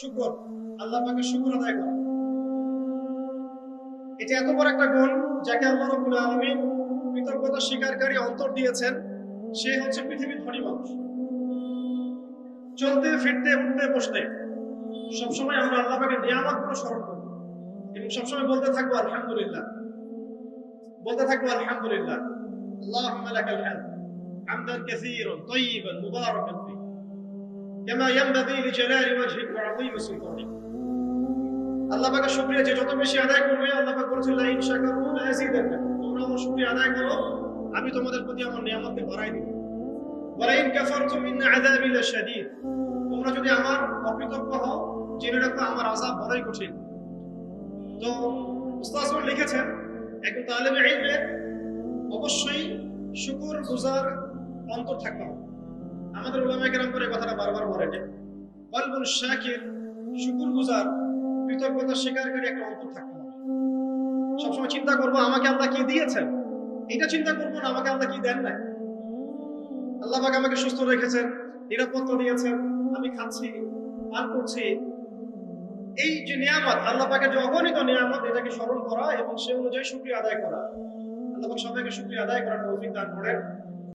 শুকর। আল্লাহ পাকের শুকর আদায় করা এটা এত বড় একটা গুণ যাকে আল্লাহ রাব্বুল আলামিন কৃতজ্ঞতা স্বীকারকারী অন্তর দিয়েছেন, সে হচ্ছে পৃথিবীর ধনী মানুষ। চলতে, ফিরতে, উঠতে, বসতে, সবসময় আমরা আল্লাহ পাকের নিয়ামতগুলো স্মরণ করব এবং সবসময় বলতে থাকব, আলহামদুলিল্লাহ। বলতে থাকব, আলহামদুলিল্লাহ। আল্লাহুম্মা লাকাল হামদ। হামদান কাসীরান তাইয়িবান মুবারাকান ফীহ كما ينبغي لجلال وجهك وعظيم سلطانك আল্লাহ পাকের শুকরিয়া যে যত বেশি আদায় করবে আল্লাহ পাক বলেছেন লা ইন শাকারতুম লা আযীদান্নাকুম তোমরা আমার শুকরিয়া আদায় করো আমি তোমাদের প্রতি আমার নিয়ামতকে বাড়াই দেব ওয়া লা ইন কাফারতুম ইন আযাবি লাশাদীদ তোমরা যদি আমার অকৃতজ্ঞ হও জেনে রাখো আমার আযাব বড়ই কঠিন তো উস্তাদ লিখেছেন একজন তালেবে ইলমে অবশ্যই শুকর গুজার অন্তর থাকতে হবে আমাদের উলামায়ে কেরাম করে কথাটা বারবার বলে যে কলবুল শাকির শুকুর গুজার কৃতজ্ঞতা স্বীকারকারী একটা অন্তর থাকতে হবে। সবসময় চিন্তা করব, আমাকে আল্লাহ কি দিয়েছেন? এটা চিন্তা করব না, আমাকে আল্লাহ কি দেন নাই? আল্লাহ পাক আমাকে সুস্থ রেখেছেন, নিরাপত্তা দিয়েছেন, আমি খাচ্ছি, পান করছি। এই যে নিয়ামত, আল্লাহ পাকের যে অগণিত নিয়ামত, এটাকে স্মরণ করা এবং সে অনুযায়ী শুক্রিয়া আদায় করা। আল্লাহ পাক সবাইকে শুক্রিয়া আদায় করার তৌফিক করেন।